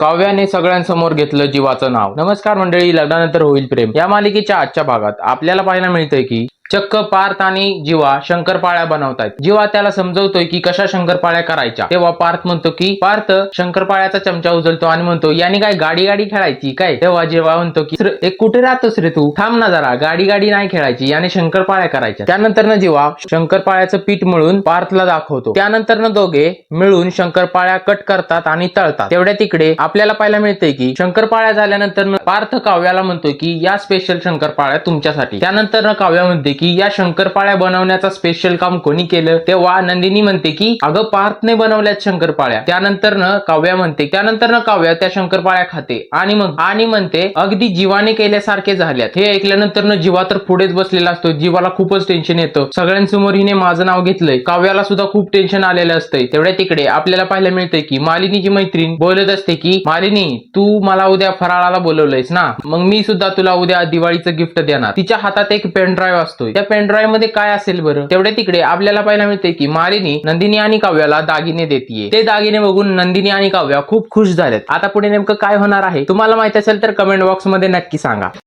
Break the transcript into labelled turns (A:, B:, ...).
A: काव्याने सगळ्यांसमोर घेतलं जीवाचं नाव. नमस्कार मंडळी लग्नानंतर होईल प्रेम. या मालिकेच्या आजच्या भागात आपल्याला पाहायला मिळतंय की चक्क पार्थ आणि जीवा शंकरपाळ्या बनवतायत. जीवा त्याला समजवतोय की कशा शंकरपाळ्या करायच्या. तेव्हा पार्थ म्हणतो की पार्थ शंकरपाळ्याचा चमचा उचलतो आणि म्हणतो याने काय गाडी गाडी खेळायची काय? तेव्हा जेव्हा म्हणतो की एक कुठे राहतोस रे तू? थांब ना जरा गाडी गाडी नाही खेळायची याने शंकरपाळ्या करायच्या. त्यानंतर ना जीवा शंकरपाळ्याचं पीठ मिळून पार्थला दाखवतो. त्यानंतर ना दोघे मिळून शंकरपाळ्या कट करतात आणि तळतात. तेवढ्या तिकडे आपल्याला पाहायला मिळते की शंकरपाळ्या झाल्यानंतर पार्थ काव्याला म्हणतो की या स्पेशल शंकरपाळ्या तुमच्यासाठी. त्यानंतर ना काव्या म्हणते की या शंकरपाळ्या बनवण्याचा स्पेशल काम कोणी केलं? तेव्हा नंदिनी म्हणते की अगं पार्थने बनवल्यात शंकरपाळ्या. त्यानंतर न काव्या म्हणते त्यानंतर न काव्या त्या शंकरपाळ्या खाते. आणि मग आणि म्हणते अगदी जीवाने केल्यासारखे झाल्यात. हे ऐकल्यानंतर न जीवा तर पुढेच बसलेला असतो जीवाला खूपच टेन्शन येतं. सगळ्यांसमोर हिने माझं नाव घेतलंय. काव्याला सुद्धा खूप टेन्शन आलेलं असतंय. तेवढ्या तिकडे आपल्याला पाहायला मिळतंय की मालिनीची मैत्रीण बोलत असते की मालिनी तू मला उद्या फराळाला बोलवलंयस ना? मग मी सुद्धा तुला उद्या दिवाळीचं गिफ्ट देणार. तिच्या हातात एक पेन ड्राईव्ह असतोय त्या पेनड्राईव्हमध्ये काय असेल बरं? तेवढ्या तिकडे आपल्याला पाहायला मिळते की मालिनी नंदिनी आणि काव्याला दागिने देते ते दागिने बघून नंदिनी आणि काव्या खूप खुश झालेत. आता पुढे नेमकं काय होणार आहे? तुम्हाला माहीत असेल तर कमेंट बॉक्समध्ये नक्की सांगा.